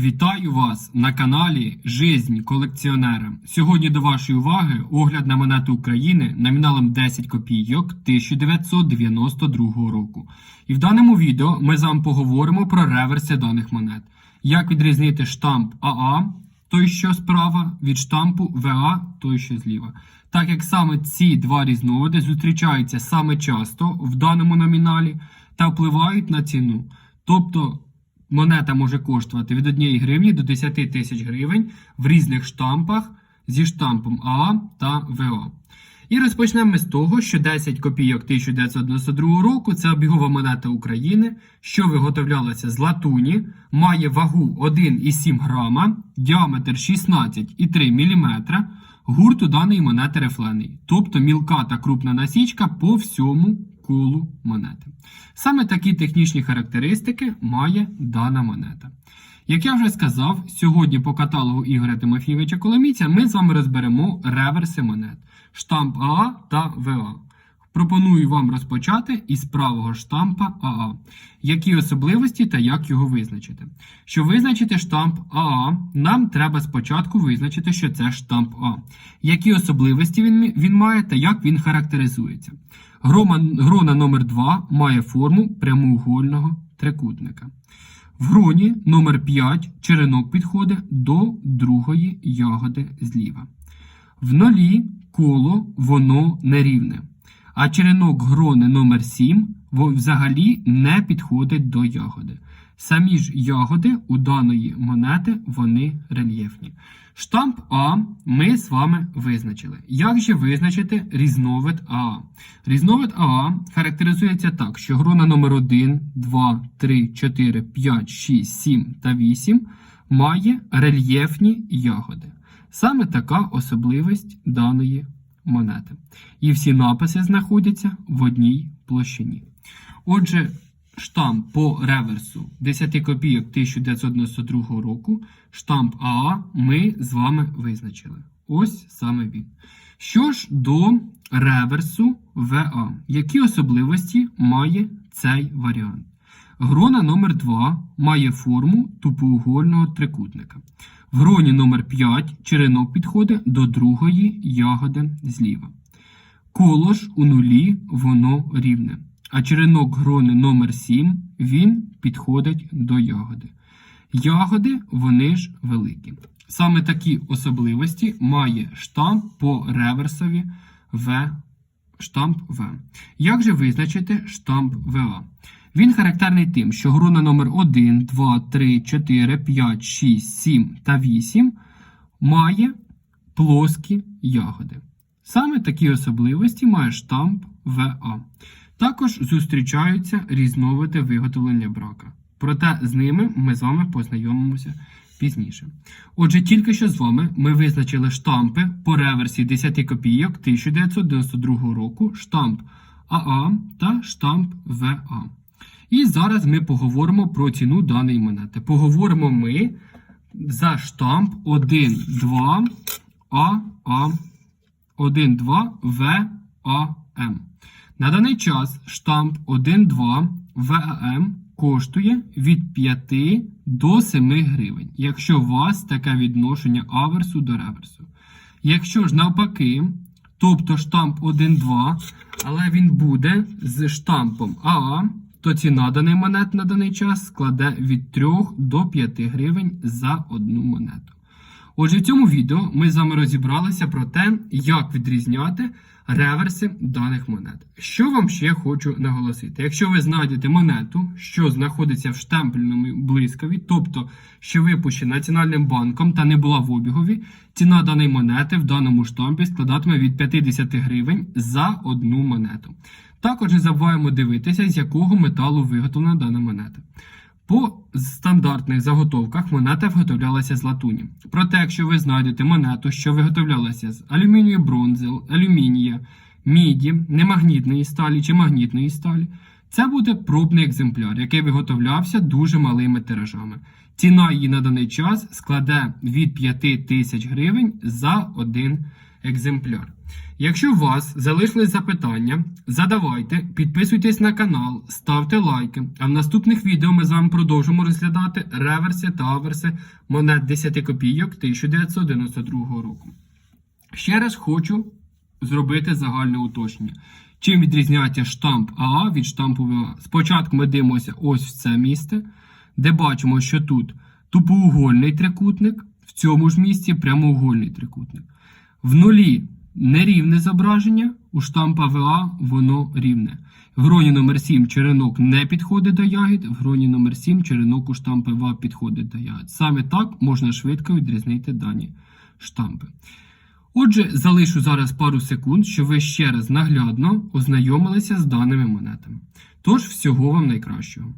Вітаю вас на каналі Жизнь колекціонера. Сьогодні до вашої уваги огляд на монету України номіналом 10 копійок 1992 року. І в даному відео ми з вами поговоримо про реверси даних монет. Як відрізнити штамп АА, той, що справа, від штампу ВА, той, що зліва. Так як саме ці два різновиди зустрічаються саме часто в даному номіналі та впливають на ціну. Тобто монета може коштувати від 1 гривні до 10 тисяч гривень в різних штампах зі штампом АА та ВА. І розпочнемо з того, що 10 копійок 1992 року це обігова монета України, що виготовлялася з латуні, має вагу 1,7 грама, діаметр 16,3 мм, гурт у даної монети рифлений, тобто мілка та крупна насічка по всьому колу монети. Саме такі технічні характеристики має дана монета. Як я вже сказав, сьогодні по каталогу Ігоря Тимофійовича Коломійця ми з вами розберемо реверси монет, штамп АА та ВА. Пропоную вам розпочати із правого штампа АА. Які особливості та як його визначити? Щоб визначити штамп АА, нам треба спочатку визначити, що це штамп А. Які особливості він, він має та як він характеризується. Грона номер 2 має форму прямоугольного трикутника. В гроні номер 5 черенок підходить до другої ягоди зліва. В нолі коло воно нерівне. А черенок грони номер 7 во- взагалі не підходить до ягоди. Самі ж ягоди у даної монети вони рельєфні. Штамп А ми з вами визначили. Як же визначити різновид АА? Різновид АА характеризується так, що грона номер 1, 2, 3, 4, 5, 6, 7 та 8 має рельєфні ягоди. Саме така особливість даної монети. І всі написи знаходяться в одній площині. Отже, штамп по реверсу 10 копійок 1992 року, штамп АА ми з вами визначили. Ось саме він. Що ж до реверсу ВА, які особливості має цей варіант? Грона номер 2 має форму тупоугольного трикутника. В гроні номер 5 черенок підходить до другої ягоди зліва. Коло ж у нулі воно рівне. А черенок грони номер 7 він підходить до ягоди. Ягоди вони ж великі. Саме такі особливості має штамп по реверсові В. Штамп В. Як же визначити штамп ВА? Він характерний тим, що грона номер 1, 2, 3, 4, 5, 6, 7 та 8 має плоскі ягоди. Саме такі особливості має штамп ВА. Також зустрічаються різновиди виготовлення брака. Проте з ними ми з вами познайомимося пізніше. Отже, тільки що з вами ми визначили штампи по реверсі 10 копійок 1992 року, штамп АА та штамп ВА. І зараз ми поговоримо про ціну даної монети. Поговоримо ми за штамп 1, 2 АА 1,2 ВАМ. На даний час штамп 1,2 ВАМ коштує від 5 до 7 гривень, якщо у вас таке відношення аверсу до реверсу. Якщо ж навпаки, тобто штамп 1,2, але він буде з штампом АА, то ціна даний монет на даний час складе від 3 до 5 гривень за одну монету. Отже, в цьому відео ми з вами розібралися про те, як відрізняти реверси даних монет. Що вам ще хочу наголосити? Якщо ви знайдете монету, що знаходиться в штемпельному блискові, тобто що випущена Національним банком та не була в обігові, ціна даної монети в даному штампі складатиме від 50 гривень за одну монету. Також не забуваємо дивитися, з якого металу виготовлена дана монета. По стандартних заготовках монета виготовлялася з латуні. Проте, якщо ви знайдете монету, що виготовлялася з алюмінію бронзи, алюмінія, міді, немагнітної сталі чи магнітної сталі, це буде пробний екземпляр, який виготовлявся дуже малими тиражами. Ціна її на даний час складе від 5 тисяч гривень за один екземпляр. Якщо у вас залишились запитання, задавайте, підписуйтесь на канал, ставте лайки. А в наступних відео ми з вами продовжимо розглядати реверси та аверси монет 10 копійок 1992 року. Ще раз хочу зробити загальне уточнення. Чим відрізняється штамп АА від штампу ВА? Спочатку ми дивимося ось в це місце, де бачимо, що тут тупоугольний трикутник, в цьому ж місці прямоугольний трикутник. В нулі нерівне зображення, у штампа ВА воно рівне. В гроні номер 7 черенок не підходить до ягід, в гроні номер 7 черенок у штампа ВА підходить до ягід. Саме так можна швидко відрізнити дані штампи. Отже, залишу зараз пару секунд, щоб ви ще раз наглядно ознайомилися з даними монетами. Тож, всього вам найкращого.